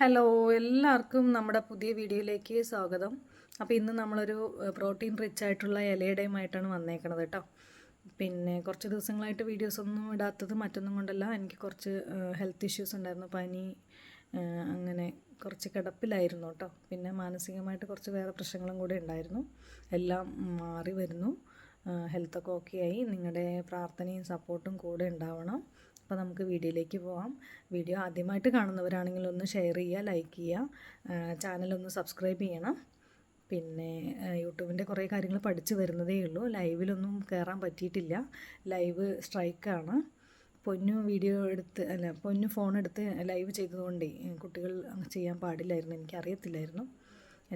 Hello എല്ലാവർക്കും നമ്മുടെ പുതിയ വീഡിയോയിലേക്ക് സ്വാഗതം. അപ്പോൾ ഇന്ന് നമ്മളൊരു പ്രോട്ടീൻ റിച്ച് ആയിട്ടുള്ള ഇലയുടെയുമായിട്ടാണ് വന്നേക്കണത് കേട്ടോ പിന്നെ കുറച്ച് ദിവസങ്ങളായിട്ട് വീഡിയോസ് ഒന്നും ഇടാത്തത് മറ്റൊന്നും കൊണ്ടല്ല. എനിക്ക് കുറച്ച് ഹെൽത്ത് ഇഷ്യൂസ് ഉണ്ടായിരുന്നു. പനി അങ്ങനെ കുറച്ച് കിടപ്പിലായിരുന്നു കേട്ടോ പിന്നെ മാനസികമായിട്ട് കുറച്ച് വേറെ പ്രശ്നങ്ങളും കൂടെ ഉണ്ടായിരുന്നു. എല്ലാം മാറി വരുന്നു. ഹെൽത്തൊക്കെ ഓക്കെ ആയി നിങ്ങളുടെ പ്രാർത്ഥനയും സപ്പോർട്ടും കൂടെ ഉണ്ടാവണം. അപ്പോൾ നമുക്ക് വീഡിയോയിലേക്ക് പോവാം. വീഡിയോ ആദ്യമായിട്ട് കാണുന്നവരാണെങ്കിൽ ഒന്ന് ഷെയർ ചെയ്യുക ലൈക്ക് ചെയ്യുക. ചാനലൊന്ന് സബ്സ്ക്രൈബ് ചെയ്യണം. പിന്നെ യൂട്യൂബിന്റെ കുറേ കാര്യങ്ങൾ പഠിച്ചു വരുന്നതേ ഉള്ളൂ. ലൈവിലൊന്നും കയറാൻ പറ്റിയിട്ടില്ല. ലൈവ് സ്ട്രൈക്കാണ് പൊന്നു വീഡിയോ എടുത്ത് അല്ല പൊന്നു ഫോൺ എടുത്ത് ലൈവ് ചെയ്തതുകൊണ്ടേ കുട്ടികൾ ചെയ്യാൻ പാടില്ലായിരുന്നു. എനിക്കറിയത്തില്ലായിരുന്നു.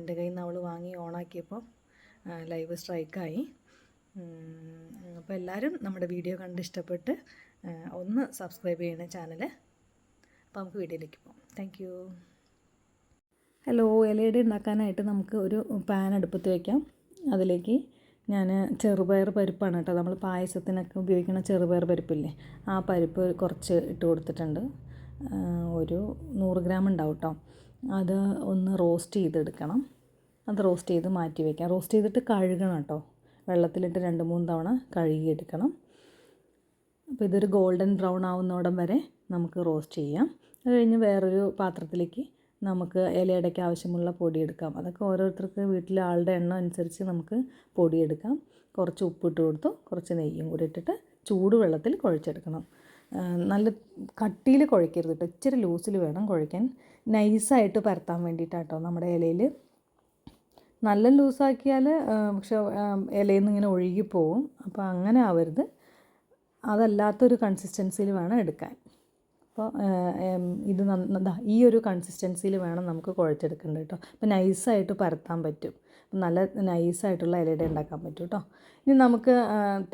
എന്റെ കയ്യിൽ നിന്ന് അവൾ വാങ്ങി ഓണാക്കിയപ്പോൾ ലൈവ് സ്ട്രൈക്കായി അപ്പോൾ എല്ലാവരും നമ്മുടെ വീഡിയോ കണ്ട് ഇഷ്ടപ്പെട്ട് ഒന്ന് സബ്സ്ക്രൈബ് ചെയ്യണേ ചാനൽ അപ്പോൾ നമുക്ക് വീഡിയോയിലേക്ക് പോകാം. താങ്ക് ഹലോ ഇലയുടെ ഉണ്ടാക്കാനായിട്ട് നമുക്ക് ഒരു പാൻ അടുപ്പത്ത് വയ്ക്കാം അതിലേക്ക് ഞാൻ ചെറുപയർ പരിപ്പാണ് കേട്ടോ. നമ്മൾ പായസത്തിനൊക്കെ ഉപയോഗിക്കുന്ന ചെറുപയർ പരിപ്പില്ലേ? ആ പരിപ്പ് കുറച്ച് ഇട്ട് കൊടുത്തിട്ടുണ്ട്. ഒരു നൂറ് ഗ്രാം ഉണ്ടാവും കേട്ടോ. അത് ഒന്ന് റോസ്റ്റ് ചെയ്തെടുക്കണം. അത് റോസ്റ്റ് ചെയ്ത് മാറ്റി വയ്ക്കാം റോസ്റ്റ് ചെയ്തിട്ട് കഴുകണം കേട്ടോ. വെള്ളത്തിലിട്ട് രണ്ട് മൂന്ന് തവണ കഴുകിയെടുക്കണം. അപ്പോൾ ഇതൊരു ഗോൾഡൻ ബ്രൗൺ ആവുന്നോടം വരെ നമുക്ക് റോസ്റ്റ് ചെയ്യാം. അത് കഴിഞ്ഞ് വേറൊരു പാത്രത്തിലേക്ക് നമുക്ക് ഇലയടയ്ക്ക് ആവശ്യമുള്ള പൊടിയെടുക്കാം അതൊക്കെ ഓരോരുത്തർക്ക് വീട്ടിലെ ആളുടെ എണ്ണം അനുസരിച്ച് നമുക്ക് പൊടിയെടുക്കാം കുറച്ച് ഉപ്പിട്ട് കൊടുത്തു കുറച്ച് നെയ്യും കൂടി ഇട്ടിട്ട് ചൂടുവെള്ളത്തിൽ കുഴച്ചെടുക്കണം. നല്ല കട്ടിയിൽ കുഴക്കരുത് കേട്ടോ. ഇച്ചിരി ലൂസിൽ വേണം കുഴയ്ക്കാൻ. നൈസായിട്ട് പരത്താൻ വേണ്ടിയിട്ടാട്ടോ നമ്മുടെ ഇലയിൽ. നല്ല ലൂസാക്കിയാൽ പക്ഷേ ഇലയിൽ നിന്ന് ഇങ്ങനെ ഒഴുകിപ്പോവും അപ്പോൾ അങ്ങനെ ആവരുത്. അതല്ലാത്തൊരു കൺസിസ്റ്റൻസിയിൽ വേണം എടുക്കാൻ. അപ്പോൾ ഇത് ഈ ഒരു കൺസിസ്റ്റൻസിയിൽ വേണം നമുക്ക് കുഴച്ചെടുക്കേണ്ടത് കേട്ടോ. അപ്പോൾ നൈസായിട്ട് പരത്താൻ പറ്റും. നല്ല നൈസായിട്ടുള്ള ഇലയുടെ ഉണ്ടാക്കാൻ പറ്റും കേട്ടോ. ഇനി നമുക്ക്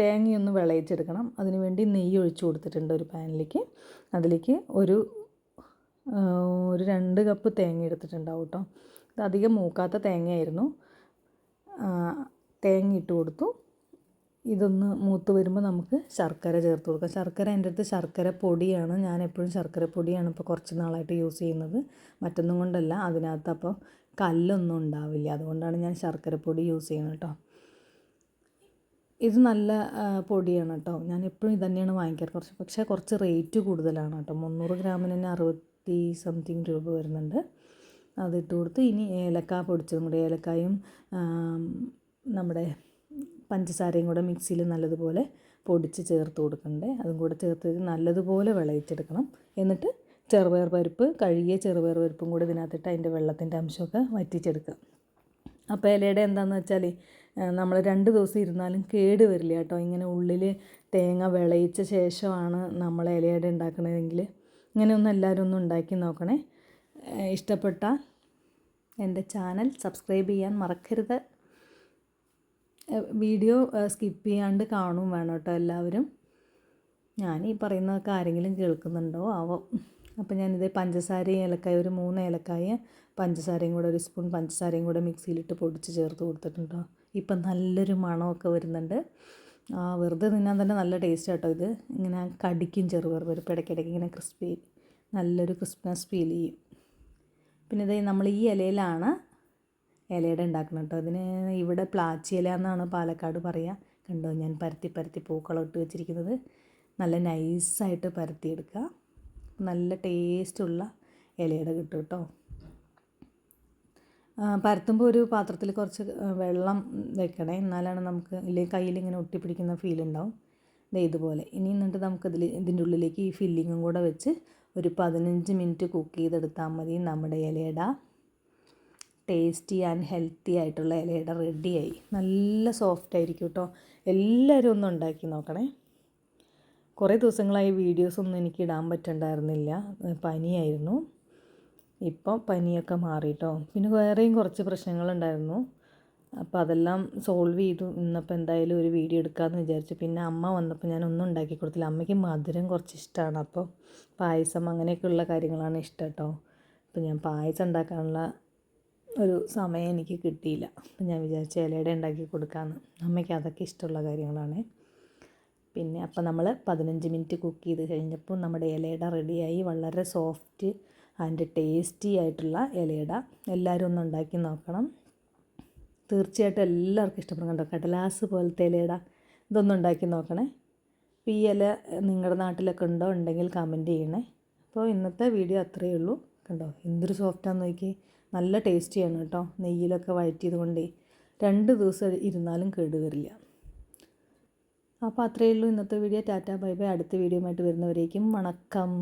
തേങ്ങയൊന്ന് വിളയിച്ചെടുക്കണം. അതിനുവേണ്ടി നെയ്യ് ഒഴിച്ചു കൊടുത്തിട്ടുണ്ട് ഒരു പാനിലേക്ക്. അതിലേക്ക് ഒരു ഒരു രണ്ട് കപ്പ് തേങ്ങ എടുത്തിട്ടുണ്ടാവും കേട്ടോ. ഇത് അധികം മൂക്കാത്ത തേങ്ങയായിരുന്നു. തേങ്ങ ഇട്ട് കൊടുത്തു. ഇതൊന്ന് മൂത്ത് വരുമ്പോൾ നമുക്ക് ശർക്കര ചേർത്ത് കൊടുക്കാം. ശർക്കര എന്റെ അടുത്ത് ശർക്കര പൊടിയാണ്. ഞാൻ എപ്പോഴും ശർക്കര പൊടിയാണ് ഇപ്പോൾ കുറച്ച് നാളായിട്ട് യൂസ് ചെയ്യുന്നത്. മറ്റൊന്നും കൊണ്ടല്ല. അതിനകത്ത് അപ്പോൾ കല്ലൊന്നും ഉണ്ടാവില്ല. അതുകൊണ്ടാണ് ഞാൻ ശർക്കര പൊടി യൂസ് ചെയ്യുന്നത് കേട്ടോ. ഇത് നല്ല പൊടിയാണ് കേട്ടോ. ഞാൻ എപ്പോഴും ഇത് തന്നെയാണ് വാങ്ങിക്കാറ്. കുറച്ച് പക്ഷേ കുറച്ച് റേറ്റ് കൂടുതലാണ് കേട്ടോ. മുന്നൂറ് ഗ്രാമിന് തന്നെ അറുപത്തി സംതിങ് രൂപ വരുന്നുണ്ട്. അതിട്ട് കൊടുത്ത് ഇനി ഏലക്ക പൊടിച്ചതും കൂടി. ഏലക്കായും നമ്മുടെ പഞ്ചസാരയും കൂടെ മിക്സിയിൽ നല്ലതുപോലെ പൊടിച്ച് ചേർത്ത് കൊടുക്കണ്ടേ? അതും കൂടെ ചേർത്ത് നല്ലതുപോലെ വിളയിച്ചെടുക്കണം. എന്നിട്ട് ചെറുപയർ പരിപ്പ് കഴുകിയ ചെറുപയർ പരിപ്പും കൂടെ ഇതിനകത്തിട്ട് അതിന്റെ വെള്ളത്തിന്റെ അംശമൊക്കെ വറ്റിച്ചെടുക്കുക. അപ്പോൾ ഇലയുടെ എന്താണെന്ന് വെച്ചാൽ നമ്മൾ രണ്ട് ദിവസം ഇരുന്നാലും കേട് വരില്ല കേട്ടോ. ഇങ്ങനെ ഉള്ളിൽ തേങ്ങ വിളയിച്ച ശേഷമാണ് നമ്മൾ ഇലയുടെ ഉണ്ടാക്കണതെങ്കിൽ ഇങ്ങനെ ഒന്ന് എല്ലാവരും ഒന്ന് ഉണ്ടാക്കി നോക്കണേ. ഇഷ്ടപ്പെട്ട എന്റെ ചാനൽ സബ്സ്ക്രൈബ് ചെയ്യാൻ മറക്കരുത്. വീഡിയോ സ്കിപ്പ് ചെയ്യാണ്ട് കാണും വേണം കേട്ടോ എല്ലാവരും. ഞാൻ ഈ പറയുന്നതൊക്കെ ആരെങ്കിലും കേൾക്കുന്നുണ്ടോ? ആവോ. അപ്പോൾ ഞാനിത് പഞ്ചസാരയും ഏലക്കായ ഒരു മൂന്ന് ഏലക്കായ പഞ്ചസാരയും കൂടെ ഒരു സ്പൂൺ പഞ്ചസാരയും കൂടെ മിക്സിയിലിട്ട് പൊടിച്ച് ചേർത്ത് കൊടുത്തിട്ടുണ്ടോ? ഇപ്പം നല്ലൊരു മണമൊക്കെ വരുന്നുണ്ട്. ആ വെറുതെ തിന്നാൻ തന്നെ നല്ല ടേസ്റ്റ് കേട്ടോ ഇത്. ഇങ്ങനെ കടിക്കും ചെറുപയർ പരിപ്പ് ഇടയ്ക്കിടയ്ക്ക് ഇങ്ങനെ ക്രിസ്പി നല്ലൊരു ക്രിസ്പിനെസ് ഫീൽ ചെയ്യും പിന്നെ ഇത് നമ്മൾ ഈ ഇലയിലാണ് ഇലയുടെ ഉണ്ടാക്കണം കേട്ടോ അതിന് ഇവിടെ പ്ലാച്ചി ഇല എന്നാണ് പാലക്കാട് പറയുക കണ്ടോ? ഞാൻ പരത്തി പരത്തി പൂക്കളം ഇട്ട് വെച്ചിരിക്കുന്നത്. നല്ല നൈസായിട്ട് പരത്തിയെടുക്കുക. നല്ല ടേസ്റ്റുള്ള ഇലയുടെ കിട്ടും കേട്ടോ പരത്തുമ്പോൾ ഒരു പാത്രത്തിൽ കുറച്ച് വെള്ളം വെക്കണേ. എന്നാലാണ് നമുക്ക് ഇല്ലെങ്കിൽ കയ്യിൽ ഇങ്ങനെ ഒട്ടിപ്പിടിക്കുന്ന ഫീൽ ഉണ്ടാവും. ദേ ഇതുപോലെ. ഇനി എന്നിട്ട് നമുക്കതിൽ ഇതിന്റെ ഉള്ളിലേക്ക് ഈ ഫില്ലിങ്ങും കൂടെ വെച്ച് ഒരു പതിനഞ്ച് മിനിറ്റ് കുക്ക് ചെയ്തെടുത്താൽ മതി നമ്മുടെ ഇലയുടെ. ടേസ്റ്റി ആൻഡ് ഹെൽത്തി ആയിട്ടുള്ള ഇലയുടെ റെഡിയായി. നല്ല സോഫ്റ്റ് ആയിരിക്കും കേട്ടോ എല്ലാവരും ഒന്ന് ഉണ്ടാക്കി നോക്കണേ. കുറേ ദിവസങ്ങളായി വീഡിയോസൊന്നും എനിക്ക് ഇടാൻ പറ്റണ്ടായിരുന്നില്ല. പനിയായിരുന്നു. ഇപ്പോൾ പനിയൊക്കെ മാറിയിട്ടോ പിന്നെ വേറെയും കുറച്ച് പ്രശ്നങ്ങളുണ്ടായിരുന്നു. അപ്പോൾ അതെല്ലാം സോൾവ് ചെയ്തു. ഇന്നപ്പോൾ എന്തായാലും ഒരു വീഡിയോ എടുക്കാമെന്ന് വിചാരിച്ചു. പിന്നെ അമ്മ വന്നപ്പോൾ ഞാൻ ഒന്നും ഉണ്ടാക്കി കൊടുത്തില്ല. അമ്മയ്ക്ക് മധുരം കുറച്ച് ഇഷ്ടമാണ് അപ്പോൾ പായസം അങ്ങനെയൊക്കെയുള്ള കാര്യങ്ങളാണ് ഇഷ്ടം കേട്ടോ അപ്പോൾ ഞാൻ പായസം ഉണ്ടാക്കാനുള്ള ഒരു സമയം എനിക്ക് കിട്ടിയില്ല. അപ്പം ഞാൻ വിചാരിച്ച ഇലയുടെ ഉണ്ടാക്കി കൊടുക്കാമെന്ന് അമ്മയ്ക്ക് അതൊക്കെ ഇഷ്ടമുള്ള കാര്യങ്ങളാണ്. പിന്നെ അപ്പം നമ്മൾ പതിനഞ്ച് മിനിറ്റ് കുക്ക് ചെയ്ത് കഴിഞ്ഞപ്പോൾ നമ്മുടെ ഇലയുടെ റെഡിയായി വളരെ സോഫ്റ്റ് ആൻഡ് ടേസ്റ്റി ആയിട്ടുള്ള ഇലയിട എല്ലാവരും ഒന്ന് ഉണ്ടാക്കി നോക്കണം. തീർച്ചയായിട്ടും എല്ലാവർക്കും ഇഷ്ടപ്പെടും കണ്ടോ? കടലാസ് പോലത്തെ ഇലയിട ഇതൊന്നും ഉണ്ടാക്കി നോക്കണേ. അപ്പോൾ ഈ ഇല നിങ്ങളുടെ നാട്ടിലൊക്കെ ഉണ്ടോ ഉണ്ടെങ്കിൽ കമന്റ് ചെയ്യണേ. അപ്പോൾ ഇന്നത്തെ വീഡിയോ അത്രയേ ഉള്ളൂ. കണ്ടോ? എന്തൊരു സോഫ്റ്റാന്ന് നോക്കി നല്ല ടേസ്റ്റിയാണ് കേട്ടോ. നെയ്യിലൊക്കെ വഴറ്റിയത് കൊണ്ടേ രണ്ട് ദിവസം ഇരുന്നാലും കേടുവരില്ല അപ്പോൾ അത്രയേ ഉള്ളൂ ഇന്നത്തെ വീഡിയോ. Tata bye bye. അടുത്ത വീഡിയോ ആയിട്ട് വരുന്നവരേക്കും വണക്കം.